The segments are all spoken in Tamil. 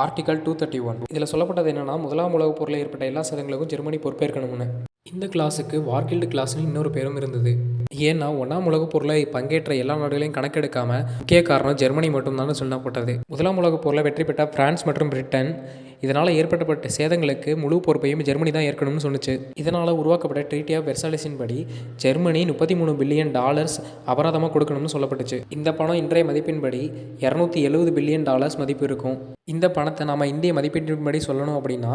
ஆர்டிகல் டூ தேர்ட்டி ஒன் இதில் சொல்லப்பட்டது என்னென்னா முதலாம் உலகப் போரில் ஏற்பட்ட எல்லா சதங்களுக்கும் ஜெர்மனி பொறுப்பேற்கணும்னு. இந்த கிளாஸுக்கு வார்கில்டு கிளாஸ்னு இன்னொரு பேரும் இருந்தது. ஏன்னா ஒன்றாம் உலகப் போரில் பங்கேற்ற எல்லா நாடுகளையும் கணக்கெடுக்காமல் முக்கிய காரணம் ஜெர்மனி மட்டும்தான் சொல்லப்பட்டது. முதலாம் உலகப் போரில் வெற்றி பெற்ற பிரான்ஸ் மற்றும் பிரிட்டன் இதனால் ஏற்பட்டப்பட்ட சேதங்களுக்கு முழு பொறுப்பையும் ஜெர்மனி தான் ஏற்கணும்னு சொன்னுச்சு. இதனால் உருவாக்கப்பட்ட ட்ரீட்டி ஆஃப் வெர்சாலிஸின் படி ஜெர்மனி முப்பத்தி மூணு பில்லியன் டாலர்ஸ் அபராதமாக கொடுக்கணும்னு சொல்லப்பட்டுச்சு. இந்த பணம் இன்றைய மதிப்பின்படி இரநூத்தி எழுபது பில்லியன் டாலர்ஸ் மதிப்பு இருக்கும். இந்த பணத்தை நம்ம இந்திய மதிப்பீட்டின்படி சொல்லணும் அப்படின்னா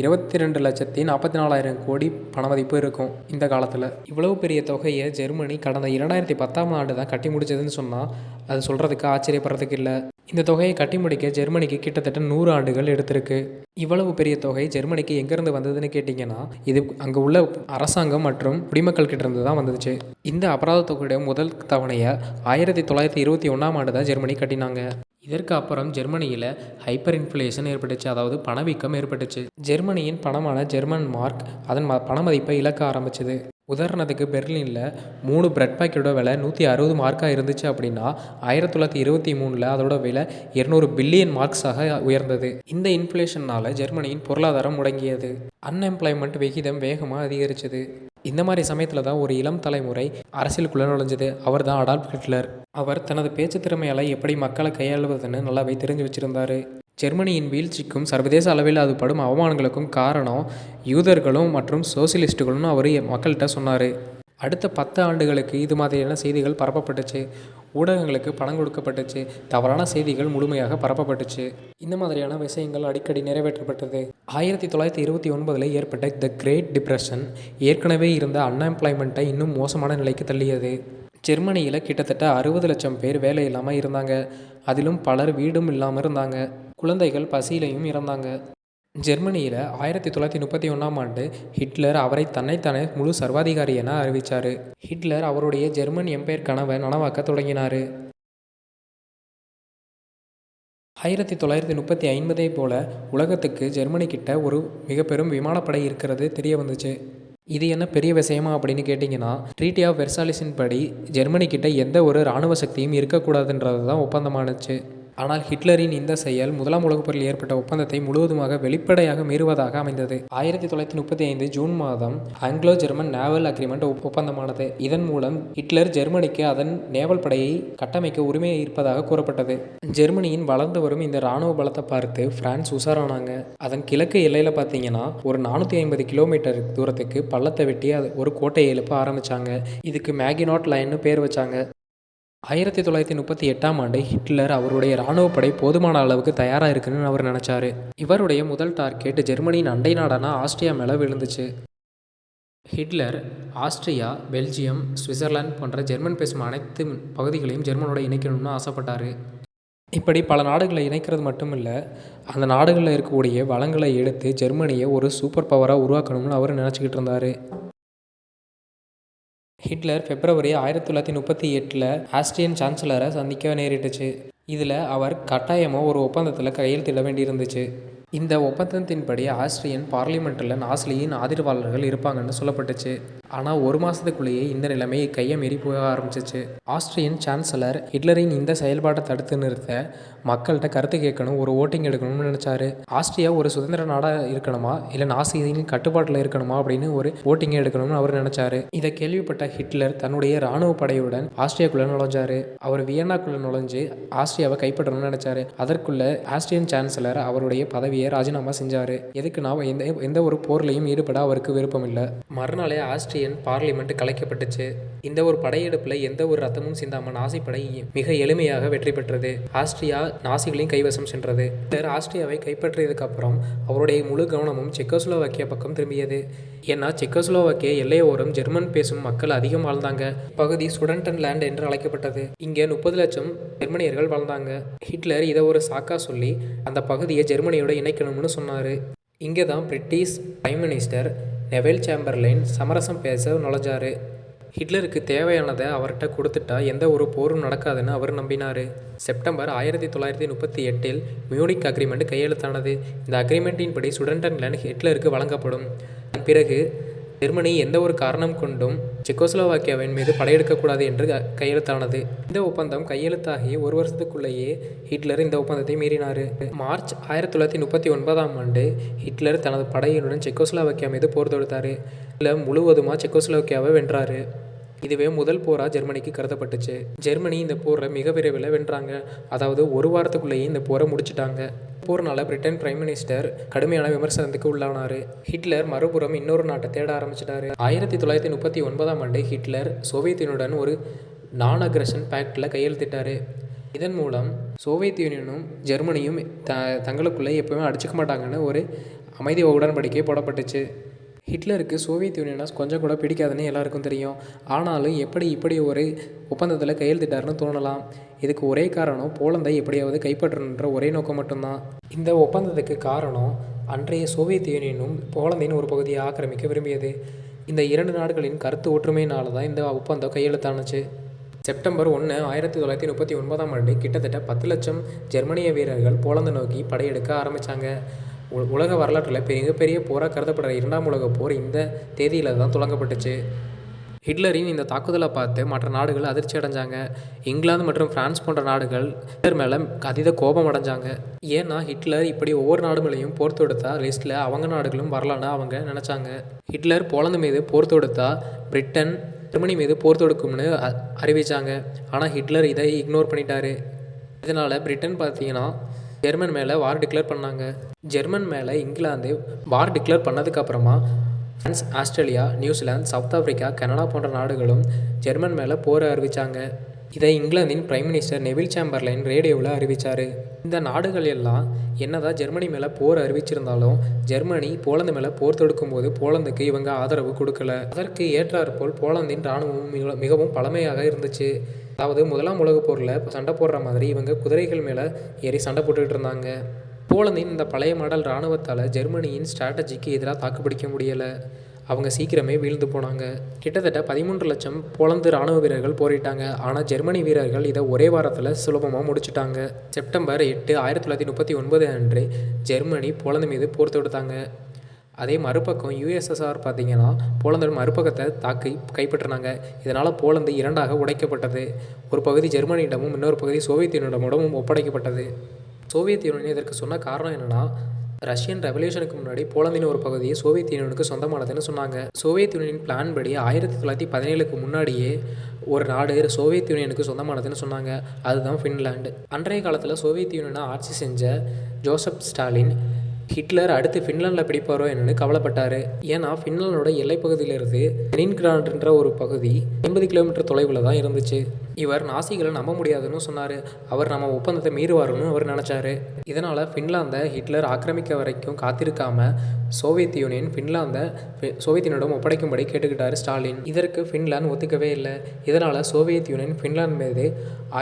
இருபத்தி ரெண்டு லட்சத்தி நாற்பத்தி நாலாயிரம் கோடி பண மதிப்பு இருக்கும் இந்த காலத்தில். இவ்வளவு பெரிய தொகையை ஜெர்மனி கடந்த இரண்டாயிரத்தி பத்தாம் ஆண்டு தான் கட்டி முடிச்சதுன்னு சொன்னால் அது சொல்கிறதுக்கு ஆச்சரியப்படுறதுக்கு இல்லை. இந்த தொகையை கட்டி முடிக்க ஜெர்மனிக்கு கிட்டத்தட்ட நூறு ஆண்டுகள் எடுத்திருக்கு. இவ்வளவு பெரிய தொகை ஜெர்மனிக்கு எங்கேருந்து வந்ததுன்னு கேட்டிங்கன்னா இது அங்கே உள்ள அரசாங்கம் மற்றும் குடிமக்கள் கிட்டேருந்து தான் வந்துச்சு. இந்த அபராத தொகையுடைய முதல் தவணையை ஆயிரத்தி தொள்ளாயிரத்தி இருபத்தி ஒன்றாம் ஆண்டு தான் ஜெர்மனி கட்டினாங்க. இதற்கு அப்புறம் ஜெர்மனியில் ஹைப்பர் இன்ஃப்ளேஷன் ஏற்பட்டுச்சு அதாவது பணவீக்கம் ஏற்பட்டுச்சு. ஜெர்மனியின் பணமான ஜெர்மன் மார்க் அதன் ம பணமதிப்பை இழக்க ஆரம்பிச்சது. உதாரணத்துக்கு பெர்லினில் மூணு பிரெட் பாக்கெட்டோட விலை நூற்றி அறுபது மார்க்காக இருந்துச்சு அப்படின்னா ஆயிரத்தி தொள்ளாயிரத்தி இருபத்தி மூணில் அதோட விலை இருநூறு பில்லியன் மார்க்ஸாக உயர்ந்தது. இந்த இன்ஃப்ளேஷனால் ஜெர்மனியின் பொருளாதாரம் முடங்கியது. அன்எம்ப்ளாய்மெண்ட் விகிதம் வேகமாக அதிகரிச்சது. இந்த மாதிரி சமயத்தில் தான் ஒரு இளம் தலைமுறை அரசியலுக்குள்ளே நுழைஞ்சது. அவர் தான் அடால்ஃப் ஹிட்லர். அவர் தனது பேச்சு திறமையால் எப்படி மக்களை கையாளுவதுன்னு நல்லாவே தெரிஞ்சு வச்சிருந்தாரு. ஜெர்மனியின் வீழ்ச்சிக்கும் சர்வதேச அளவில் அது படும் அவமானங்களுக்கும் காரணம் யூதர்களும் மற்றும் சோசியலிஸ்ட்டுகளும் அவர் மக்கள்கிட்ட சொன்னார். அடுத்த பத்து ஆண்டுகளுக்கு இது மாதிரியான செய்திகள் பரப்பப்பட்டுச்சு. ஊடகங்களுக்கு பணம் கொடுக்கப்பட்டுச்சு. தவறான செய்திகள் முழுமையாக பரப்பப்பட்டுச்சு. இந்த மாதிரியான விஷயங்கள் அடிக்கடி நிறைவேற்றப்பட்டது. ஆயிரத்தி தொள்ளாயிரத்தி இருபத்தி ஒன்பதில் ஏற்பட்ட த கிரேட் டிப்ரெஷன் ஏற்கனவே இருந்த அன்எம்ப்ளாய்மெண்ட்டை இன்னும் மோசமான நிலைக்கு தள்ளியது. ஜெர்மனியில் கிட்டத்தட்ட அறுபது லட்சம் பேர் வேலை இல்லாமல் இருந்தாங்க. அதிலும் பலர் வீடும் இல்லாமல் இருந்தாங்க. குழந்தைகள் பசியிலையும் இறந்தாங்க. ஜெர்மனியில் ஆயிரத்தி தொள்ளாயிரத்தி முப்பத்தி ஒன்றாம் ஆண்டு ஹிட்லர் அவரை தன்னைத்தானே முழு சர்வாதிகாரி என அறிவித்தார் ஹிட்லர் அவருடைய ஜெர்மன் எம்பையர் கனவை நனவாக்க தொடங்கினார். ஆயிரத்தி தொள்ளாயிரத்தி முப்பத்தி ஐம்பதே போல் உலகத்துக்கு ஜெர்மனி கிட்ட ஒரு மிக பெரும் விமானப்படை இருக்கிறது தெரிய வந்துச்சு. இது என்ன பெரிய விஷயமா அப்படின்னு கேட்டிங்கன்னா ட்ரீட்டி ஆஃப் வெர்சாலிஸின் படி ஜெர்மனி கிட்ட எந்த ஒரு இராணுவ சக்தியும் இருக்கக்கூடாதுன்றது தான் ஒப்பந்தமானுச்சு. ஆனால் ஹிட்லரின் இந்த செயல் முதலாம் உலகப் போரில் ஏற்பட்ட ஒப்பந்தத்தை முழுவதுமாக வெளிப்படையாக மீறுவதாக அமைந்தது. ஆயிரத்தி தொள்ளாயிரத்தி முப்பத்தி ஐந்து ஜூன் மாதம் ஆங்கிலோ ஜெர்மன் நேவல் அக்ரிமெண்ட் ஒப்பந்தமானது. இதன் மூலம் ஹிட்லர் ஜெர்மனிக்கு அதன் நேவல் படையை கட்டமைக்க உரிமை இருப்பதாக கூறப்பட்டது. ஜெர்மனியின் வளர்ந்து வரும் இந்த இராணுவ பலத்தை பார்த்து பிரான்ஸ் உஷாரானாங்க. அதன் கிழக்கு எல்லையில் பார்த்தீங்கன்னா ஒரு நானூற்றி ஐம்பது கிலோமீட்டர் தூரத்துக்கு பள்ளத்தை வெட்டி அது ஒரு கோட்டையை எழுப்ப ஆரம்பிச்சாங்க. இதுக்கு மேகினாட் லைன்னு பேர் வச்சாங்க. ஆயிரத்தி தொள்ளாயிரத்தி முப்பத்தி எட்டாம் ஆண்டு ஹிட்லர் அவருடைய இராணுவப்படை போதுமான அளவுக்கு தயாராக இருக்குன்னு அவர் நினச்சாரு. இவருடைய முதல் டார்கெட் ஜெர்மனியின் அண்டை நாடான ஆஸ்திரியா மேலே விழுந்துச்சு. ஹிட்லர் ஆஸ்திரியா பெல்ஜியம் சுவிட்சர்லாந்து போன்ற ஜெர்மன் பேசும் அனைத்து பகுதிகளையும் ஜெர்மனோட இணைக்கணும்னு ஆசைப்பட்டார். இப்படி பல நாடுகளை இணைக்கிறது மட்டும் இல்லை அந்த நாடுகளில் இருக்கக்கூடிய வளங்களை எடுத்து ஜெர்மனியை ஒரு சூப்பர் பவராக உருவாக்கணும்னு அவர் நினச்சிக்கிட்டு இருந்தார். ஹிட்லர் பிப்ரவரி ஆயிரத்தி தொள்ளாயிரத்தி முப்பத்தி எட்டில் ஆஸ்ட்ரியன் சான்சலரை சந்திக்க நேரிட்டுச்சு. இதில் அவர் கட்டாயமாக ஒரு ஒப்பந்தத்தில் கையெழுத்திட வேண்டியிருந்துச்சு. இந்த ஒப்பந்தத்தின்படி ஆஸ்ட்ரியன் பார்லிமெண்ட்டில் நாஸ்லியின் ஆதரவாளர்கள் இருப்பாங்கன்னு சொல்லப்பட்டுச்சு. ஆனால் ஒரு மாதத்துக்குள்ளேயே இந்த நிலைமை கையை மீறி போக ஆரம்பிச்சிச்சு. ஆஸ்ட்ரியன் சான்சலர் ஹிட்லரின் இந்த செயல்பாட்டை தடுத்து நிறுத்த மக்கள்கிட்ட கருத்து கேட்கணும் ஒரு ஓட்டிங் எடுக்கணும்னு நினச்சாரு. ஆஸ்திரியா ஒரு சுதந்திர நாடாக இருக்கணுமா? இல்லை நாசியின் கட்டுப்பாட்டில் இருக்கணுமா? அப்படின்னு ஒரு ஓட்டிங் எடுக்கணும்னு அவர் நினச்சாரு. இதை கேள்விப்பட்ட ஹிட்லர் தன்னுடைய இராணுவ படையுடன் ஆஸ்ட்ரியாக்குள்ளே நுழைஞ்சாரு. அவர் வியன்னாக்குள்ளே நுழைஞ்சு ஆஸ்திரியாவை கைப்பற்றணும்னு நினச்சாரு. அதற்குள்ள ஆஸ்திரியன் சான்சலர் அவருடைய பதவியை ராஜினாமா செஞ்சார். எதுக்குன்னா எந்த எந்த ஒரு போர்லையும் ஈடுபட அவருக்கு விருப்பம் இல்லை மறுநாளே ஆஸ்ட்ரியன் பார்லிமெண்ட் கலைக்கப்பட்டுச்சு. இந்த ஒரு படையெடுப்பில் எந்த ஒரு ரத்தமும் சிந்தாம நாசி படை மிக எளிமையாக வெற்றி பெற்றது. ஆஸ்திரியா நாசிகளையும் கைவசம் சென்றது. ஹிட்லர் ஆஸ்திரியாவை கைப்பற்றியதுக்கு அப்புறம் அவருடைய முழு கவனமும் செக்கோஸ்லோவாக்கியா பக்கம் திரும்பியது. ஏன்னா செக்கோஸ்லோவாக்கிய எல்லையோரம் ஜெர்மன் பேசும் மக்கள் அதிகம் வாழ்ந்தாங்க. பகுதி சுடன்டன் லேண்ட் என்று அழைக்கப்பட்டது. இங்கே முப்பது லட்சம் ஜெர்மனியர்கள் வாழ்ந்தாங்க. ஹிட்லர் இதை ஒரு சாக்கா சொல்லி அந்த பகுதியை ஜெர்மனியோட இணை இணைக்கணும்னு சொன்னார். இங்கே தான் British prime minister Neville Chamberlain சமரசம் பேச நுழைஞ்சாரு. ஹிட்லருக்கு தேவையானதை அவர்கிட்ட கொடுத்துட்டா எந்த ஒரு போரும் நடக்காதுன்னு அவர் நம்பினார். செப்டம்பர் ஆயிரத்தி தொள்ளாயிரத்தி முப்பத்தி எட்டில் மியூனிக் அக்ரிமெண்ட் கையெழுத்தானது. இந்த அக்ரிமெண்ட்டின் படி லேண்ட் ஹிட்லருக்கு வழங்கப்படும். பிறகு ஜெர்மனி எந்த ஒரு காரணம் கொண்டும் செக்கோஸ்லோவாக்கியாவின் மீது படையெடுக்கக்கூடாது என்று க- கையெழுத்தானது. இந்த ஒப்பந்தம் கையெழுத்தாகி ஒரு வருஷத்துக்குள்ளேயே ஹிட்லர் இந்த ஒப்பந்தத்தை மீறினார். மார்ச் ஆயிரத்தி தொள்ளாயிரத்தி முப்பத்தி ஒன்பதாம் ஆண்டு ஹிட்லர் தனது படையினுடன் செக்கோஸ்லோவாக்கியா மீது போர் தொடுத்தார். இதில் முழுவதுமாக செக்கோஸ்லோவாக்கியாவை வென்றார். இதுவே முதல் போராக ஜெர்மனிக்கு கருதப்பட்டுச்சு. ஜெர்மனி இந்த போரை மிக விரைவில் வென்றாங்க. அதாவது ஒரு வாரத்துக்குள்ளேயே இந்த போரை முடிச்சிட்டாங்க. போர்னால பிரிட்டன் பிரைம் மினிஸ்டர் கடுமையான விமர்சனத்துக்கு உள்ளானார். ஹிட்லர் மறுபுறம் இன்னொரு நாட்டை தேட ஆரம்பிச்சிட்டாரு. ஆயிரத்தி தொள்ளாயிரத்தி முப்பத்தி ஒன்பதாம் ஆண்டு ஹிட்லர் சோவியத் ஒரு நான் அக்ரஷன் பேக்டில் கையெழுத்திட்டார். இதன் மூலம் சோவியத் யூனியனும் ஜெர்மனியும் த தங்களுக்குள்ளே எப்பவுமே அடிச்சுக்க மாட்டாங்கன்னு ஒரு அமைதி உடன்படிக்கை போடப்பட்டுச்சு. ஹிட்லருக்கு சோவியத் யூனியனாக கொஞ்சம் கூட பிடிக்காதுன்னு எல்லாருக்கும் தெரியும். ஆனாலும் எப்படி இப்படி ஒரு ஒப்பந்தத்தில் கையெழுத்திட்டாருன்னு தோணலாம். இதுக்கு ஒரே காரணம் போலந்தை எப்படியாவது கைப்பற்றணுன்ற ஒரே நோக்கம் மட்டும்தான். இந்த ஒப்பந்தத்துக்கு காரணம் அன்றைய சோவியத் யூனியனும் போலந்தின் ஒரு பகுதியை ஆக்கிரமிக்க விரும்பியது. இந்த இரண்டு நாடுகளின் கருத்து ஒற்றுமையினால தான் இந்த ஒப்பந்தம் கையெழுத்தானுச்சு. செப்டம்பர் ஒன்று ஆயிரத்தி தொள்ளாயிரத்தி முப்பத்தி ஒன்பதாம் ஆண்டு கிட்டத்தட்ட பத்து லட்சம் ஜெர்மனிய வீரர்கள் போலந்து நோக்கி படையெடுக்க ஆரம்பித்தாங்க உலக வரலாற்றில் மிகப்பெரிய போராக கருதப்படுற இரண்டாம் உலகப் போர் இந்த தேதியில் தான் தொடங்கப்பட்டுச்சு ஹிட்லரின் இந்த தாக்குதலை பார்த்து மற்ற நாடுகள் அதிர்ச்சி அடைஞ்சாங்க. இங்கிலாந்து மற்றும் பிரான்ஸ் போன்ற நாடுகள் ஹிட்லர் மேலே அதீத கோபம் அடைஞ்சாங்க. ஏன்னா ஹிட்லர் இப்படி ஒவ்வொரு நாடு மேலேயும் போர் தொடுத்தா லிஸ்ட்டில் அவங்க நாடுகளும் வரலான்னு அவங்க நினச்சாங்க. ஹிட்லர் போலந்து மீது போர் தொடுத்தா பிரிட்டன் ஜெர்மனி மீது போர் தொடுக்கும்னு அ- அறிவிச்சாங்க. ஆனால் ஹிட்லர் இதை இக்னோர் பண்ணிட்டாரு. இதனால் பிரிட்டன் பார்த்தீங்கன்னா ஜெர்மன் மேலே வார் டிக்ளேர் பண்ணாங்க. ஜெர்மன் மேலே இங்கிலாந்து வார் டிக்ளேர் பண்ணதுக்கப்புறமா France Australia New Zealand south Africa Canada போன்ற நாடுகளும் ஜெர்மன் மேலே போர் அறிவித்தாங்க இதை இங்கிலாந்தின் பிரைம் மினிஸ்டர் நெவில் சேம்பர்லைன் ரேடியோவில் அறிவித்தார் இந்த நாடுகள் எல்லாம் என்னதான் ஜெர்மனி மேலே போர் அறிவிச்சிருந்தாலும் ஜெர்மனி போலந்து மேலே போர் தொடுக்கும்போது போலந்துக்கு இவங்க ஆதரவு கொடுக்கல. அதற்கு ஏற்றாற்போல் போலந்தின் இராணுவம் மிக மிகவும் பழமையாக இருந்துச்சு. அதாவது முதலாம் உலகப் போரில் சண்டை போடுற மாதிரி இவங்க குதிரைகள் மேலே ஏறி சண்டை போட்டுக்கிட்டு இருந்தாங்க. போலந்தின் இந்த பழைய மாடல் இராணுவத்தால் ஜெர்மனியின் ஸ்ட்ராட்டஜிக்கு எதிராக தாக்குப்பிடிக்க முடியலை. அவங்க சீக்கிரமே வீழ்ந்து போனாங்க. கிட்டத்தட்ட பதிமூன்று லட்சம் போலந்து இராணுவ வீரர்கள் போரிட்டாங்க. ஆனால் ஜெர்மனி வீரர்கள் இதை ஒரே வாரத்தில் சுலபமாக முடிச்சிட்டாங்க. செப்டம்பர் எட்டு ஆயிரத்தி தொள்ளாயிரத்தி முப்பத்தி ஒன்பது அன்று ஜெர்மனி போலந்து மீது போர் தொடுத்தாங்க. அதே மறுபக்கம் யுஎஸ்எஸ்ஆர் பார்த்தீங்கன்னா போலந்தோட மறுபக்கத்தை தாக்கி கைப்பற்றினாங்க. இதனால் போலந்து இரண்டாக உடைக்கப்பட்டது. ஒரு பகுதி ஜெர்மனியிடமும் இன்னொரு பகுதி சோவியத் யூனியனிடமும் ஒப்படைக்கப்பட்டது. சோவியத் யூனியன் இதற்கு சொன்ன காரணம் என்னென்னா ரஷ்யன் ரெவல்யூஷனுக்கு முன்னாடி போலந்தின் ஒரு பகுதியை சோவியத் யூனியனுக்கு சொந்தமானதுன்னு சொன்னாங்க. சோவியத் யூனியன் பிளான் படி ஆயிரத்தி தொள்ளாயிரத்தி பதினேழுக்கு முன்னாடியே ஒரு நாடு சோவியத் யூனியனுக்கு சொந்தமானதுன்னு சொன்னாங்க. அதுதான் ஃபின்லாண்டு. அன்றைய காலத்தில் சோவியத் யூனியனை ஆட்சி செஞ்ச ஜோசப் ஸ்டாலின் ஹிட்லர் அடுத்து ஃபின்லாண்டில் பிடிப்பாரோ என்னன்னு கவலைப்பட்டார். ஏன்னா ஃபின்லாண்டோட எல்லைப்பகுதியிலிருந்து லெனின்கிராட்ன்ற ஒரு பகுதி எண்பது கிலோமீட்டர் தொலைவில் தான் இருந்துச்சு. இவர் நாசிகளை நம்ப முடியாதுன்னு சொன்னார். அவர் நம்ம ஒப்பந்தத்தை மீறுவாருன்னு அவர் நினச்சாரு. இதனால் ஃபின்லாந்தை ஹிட்லர் ஆக்கிரமிக்க வரைக்கும் காத்திருக்காம சோவியத் யூனியன் ஃபின்லாந்தை சோவியத் யூனியனிடம் ஒப்படைக்கும்படி கேட்டுக்கிட்டார் ஸ்டாலின். இதற்கு ஃபின்லாந்து ஒத்துக்கவே இல்லை. இதனால் சோவியத் யூனியன் ஃபின்லாந்து மீது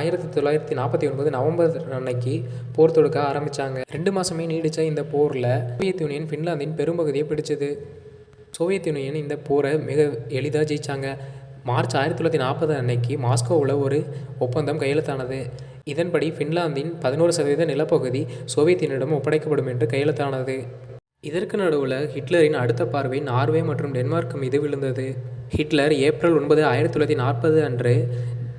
ஆயிரத்தி தொள்ளாயிரத்தி நாற்பத்தி ஒன்பது நவம்பர் அன்னைக்கு போர் தொடுக்க ஆரம்பித்தாங்க ரெண்டு மாதமே நீடித்த இந்த போரில் சோவியத் யூனியன் ஃபின்லாந்தின் பெரும்பகுதியை பிடிச்சது. சோவியத் யூனியன் இந்த போரை மிக எளிதாக ஜெயிச்சாங்க. மார்ச் ஆயிரத்தி தொள்ளாயிரத்தி நாற்பது அன்னைக்கு மாஸ்கோவில் ஒரு ஒப்பந்தம் கையெழுத்தானது. இதன்படி ஃபின்லாந்தின் பதினோரு சதவீத நிலப்பகுதி சோவியத்தினிடம் ஒப்படைக்கப்படும் என்று கையெழுத்தானது. இதற்கு நடுவில் ஹிட்லரின் அடுத்த பார்வை நார்வே மற்றும் டென்மார்க் மீது விழுந்தது. ஹிட்லர் ஏப்ரல் ஒன்பது ஆயிரத்தி தொள்ளாயிரத்தி நாற்பது அன்று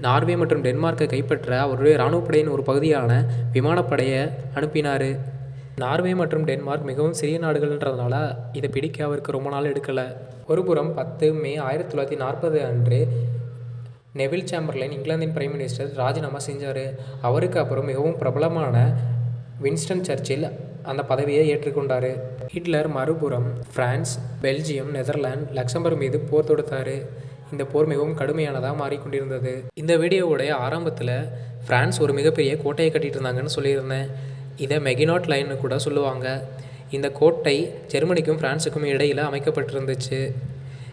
நார்வே மற்றும் டென்மார்க்கை கைப்பற்ற அவருடைய இராணுவப்படையின் ஒரு பகுதியான விமானப்படையை அனுப்பினார். நார்வே மற்றும் டென்மார்க் மிகவும் சிறிய நாடுகள்ன்றதுனால இதை பிடிக்க அவருக்கு ரொம்ப நாள் எடுக்கலை. ஒருபுறம் பத்து மே ஆயிரத்தி தொள்ளாயிரத்தி நாற்பது அன்று நெவில் சேம்பர்லைன் இங்கிலாந்தின் பிரைம் மினிஸ்டர் ராஜினாமா செஞ்சார். அவருக்கு அப்புறம் மிகவும் பிரபலமான வின்ஸ்டன் சர்ச்சில் அந்த பதவியை ஏற்றுக்கொண்டார். ஹிட்லர் மறுபுறம் பிரான்ஸ் பெல்ஜியம் நெதர்லாந்து லக்சம்பர்க் மீது போர் தொடுத்தார். இந்த போர் மிகவும் கடுமையானதாக மாறிக்கொண்டிருந்தது. இந்த வீடியோவுடைய ஆரம்பத்தில் பிரான்ஸ் ஒரு மிகப்பெரிய கோட்டையை கட்டிட்டு இருந்தாங்கன்னு சொல்லியிருந்தேன். இதை மெகினாட் லைன்னு கூட சொல்லுவாங்க. இந்த கோட்டை ஜெர்மனிக்கும் பிரான்ஸுக்கும் இடையில் அமைக்கப்பட்டிருந்துச்சு.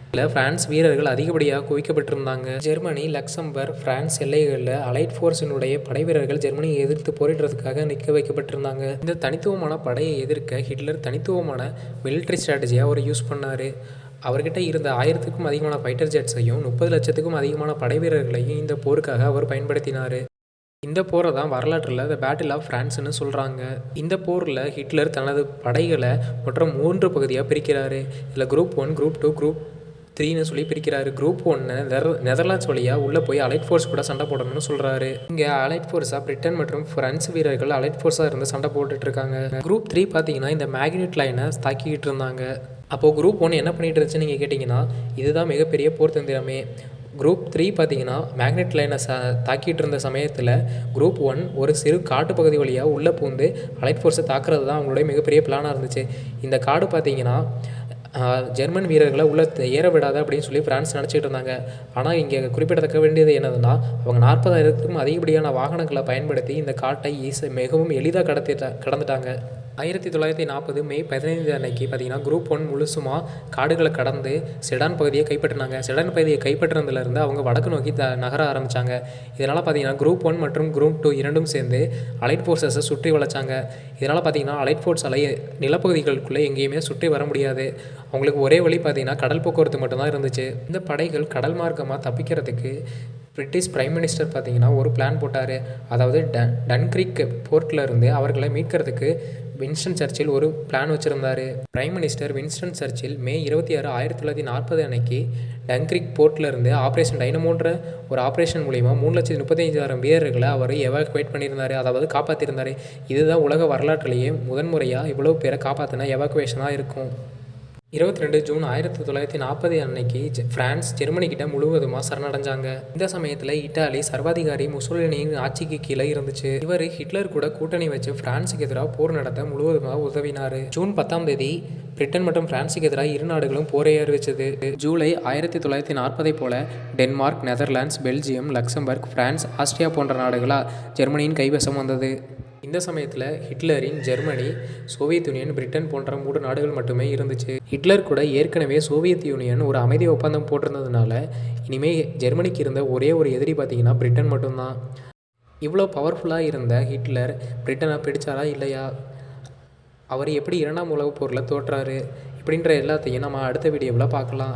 இதில் ஃப்ரான்ஸ் வீரர்கள் அதிகப்படியாக குவிக்கப்பட்டிருந்தாங்க. ஜெர்மனி லக்சம்பர்க் ஃப்ரான்ஸ் எல்லைகளில் அலைட் ஃபோர்ஸினுடைய படை வீரர்கள் ஜெர்மனியை எதிர்த்து போரிடுறதுக்காக நிற்க வைக்கப்பட்டிருந்தாங்க. இந்த தனித்துவமான படையை எதிர்க்க ஹிட்லர் தனித்துவமான மிலிட்ரி ஸ்ட்ராட்டஜியாக அவர் யூஸ் பண்ணார். அவர்கிட்ட இருந்த ஆயிரத்துக்கும் அதிகமான ஃபைட்டர் ஜெட்ஸையும் முப்பது லட்சத்துக்கும் அதிகமான படை வீரர்களையும் இந்த போருக்காக அவர் பயன்படுத்தினார். இந்த போரை தான் வரலாற்றில் த பேட்டில் ஆஃப் ஃப்ரான்ஸ்னு சொல்கிறாங்க இந்த போரில் ஹிட்லர் தனது படைகளை மொத்தம் மூன்று பகுதியாக பிரிக்கிறாரு. இதில் group one group two group த்ரீன்னு சொல்லி பிரிக்கிறாரு. குரூப் ஒன்று நெதர் நெதர்லாண்ட்ஸ் வழியாக உள்ளே போய் அலைட் ஃபோர்ஸ் கூட சண்டை போடணும்னு சொல்கிறாரு இங்கே அலைட் ஃபோர்ஸாக பிரிட்டன் மற்றும் ஃப்ரான்ஸ் வீரர்கள் அலைட் ஃபோர்ஸாக இருந்து சண்டை போட்டுட்டு இருக்காங்க. குரூப் த்ரீ பார்த்தீங்கன்னா இந்த மேக்னெட் லைனை தாக்கிக்கிட்டு இருந்தாங்க. அப்போது குரூப் ஒன்று என்ன பண்ணிட்டு இருந்துச்சுன்னு நீங்கள் கேட்டிங்கன்னா இதுதான் மிகப்பெரிய போர் தந்திரமே. குரூப் த்ரீ பார்த்தீங்கன்னா மேக்னெட் லைனை ச தாக்கிட்டு இருந்த சமயத்தில் குரூப் ஒன் ஒரு சிறு காட்டு பகுதி வழியாக உள்ளே பூந்து அலைட் ஃபோர்ஸை தாக்குறது தான் அவங்களுடைய மிகப்பெரிய பிளானாக இருந்துச்சு. இந்த காடு பார்த்தீங்கன்னா ஜெர்மன் வீரர்களை உள்ளே ஏற விடாத அப்படின்னு சொல்லி ஃப்ரான்ஸ் நினச்சிட்டு இருந்தாங்க. ஆனால் இங்கே குறிப்பிடத்தக்க வேண்டியது என்னதுன்னா அவங்க நாற்பதாயிரத்துக்கும் அதிகப்படியான வாகனங்களை பயன்படுத்தி இந்த காட்டை ஈஸ மிகவும் எளிதாக கடத்திட்ட கடந்துட்டாங்க. ஆயிரத்தி தொள்ளாயிரத்தி நாற்பது மே பதினைந்து அன்னைக்கு பார்த்தீங்கன்னா குரூப் ஒன் முழுசுமாக காடுகளை கடந்து செடான் பகுதியை கைப்பற்றினாங்க. செடான் பகுதியை கைப்பற்றினதுலேருந்து அவங்க வடக்கு நோக்கி த நகர ஆரம்பித்தாங்க இதனால் பார்த்தீங்கன்னா குரூப் ஒன் மற்றும் குரூப் டூ இரண்டும் சேர்ந்து அலைட் ஃபோர்ஸஸை சுற்றி வளைச்சாங்க. இதனால் பார்த்தீங்கன்னா அலைட் ஃபோர்ஸ் அலை நிலப்பகுதிகளுக்குள்ளே எங்கேயுமே சுற்றி வர முடியாது. அவங்களுக்கு ஒரே வழி பார்த்தீங்கன்னா கடல் போக்குவரத்து மட்டும்தான் இருந்துச்சு. இந்த படைகள் கடல் மார்க்கமாக தப்பிக்கிறதுக்கு பிரிட்டிஷ் பிரைம் மினிஸ்டர் பார்த்தீங்கன்னா ஒரு பிளான் போட்டார். அதாவது டன் டன்க்ரிக் போர்ட்டில் இருந்து அவர்களை மீட்கிறதுக்கு வின்ஸ்டன் சர்ச்சில் ஒரு பிளான் வச்சுருந்தார். பிரைம் மினிஸ்டர் வின்ஸ்டன் சர்ச்சில் மே இருபத்தி ஆறு ஆயிரத்தி தொள்ளாயிரத்தி நாற்பது அன்னைக்கு டன்க்ரிக் போர்ட்லேருந்து ஆப்ரேஷன் டைனமோன்ற ஒரு ஆப்ரேஷன் மூலிமா மூணு லட்சத்தி முப்பத்தஞ்சாயிரம் வீரர்களை அவர் எவாக்குவேட் பண்ணியிருந்தார். அதாவது காப்பாற்றிருந்தார் இதுதான் உலக வரலாற்றிலேயே முதன்முறையாக இவ்வளோ பேரை காப்பாற்றின எவாக்குவேஷனாக இருக்கும். இருபத்தி ரெண்டு ஜூன் ஆயிரத்தி தொள்ளாயிரத்தி நாற்பது அன்னைக்கு ஜெ- பிரான்ஸ் ஜெர்மனி கிட்ட முழுவதுமாக சரணடைஞ்சாங்க. இந்த சமயத்தில் இட்டாலி சர்வாதிகாரி முசோலினியின் ஆட்சிக்கு கீழே இருந்துச்சு. இவர் ஹிட்லர் கூட கூட்டணி வச்சு பிரான்ஸுக்கு எதிராக போர் நடத்த முழுவதுமாக உதவினார். ஜூன் பத்தாம் தேதி பிரிட்டன் மற்றும் பிரான்ஸுக்கு எதிராக இரு நாடுகளும் போரை அறிவிச்சது. ஜூலை ஆயிரத்தி தொள்ளாயிரத்தி நாற்பதை போல Denmark Netherlands Belgium Luxembourg France Austria போன்ற நாடுகளாக ஜெர்மனியின் கைவசம் வந்தது. இந்த சமயத்தில் ஹிட்லரின் ஜெர்மனி சோவியத் யூனியன் பிரிட்டன் போன்ற மூன்று நாடுகள் மட்டுமே இருந்துச்சு. ஹிட்லர் கூட ஏற்கனவே சோவியத் யூனியன் ஒரு அமைதி ஒப்பந்தம் போட்டிருந்ததுனால இனிமேல் ஜெர்மனிக்கு இருந்த ஒரே ஒரு எதிரி பார்த்தீங்கன்னா பிரிட்டன் மட்டும்தான். இவ்வளோ பவர்ஃபுல்லாக இருந்த ஹிட்லர் பிரிட்டனை பிடிச்சாரா இல்லையா? அவர் எப்படி இரண்டாம் உலகப் போரில் தோற்றாரு? இப்படின்ற எல்லாத்தையும் நம்ம அடுத்த வீடியோவில் பார்க்கலாம்.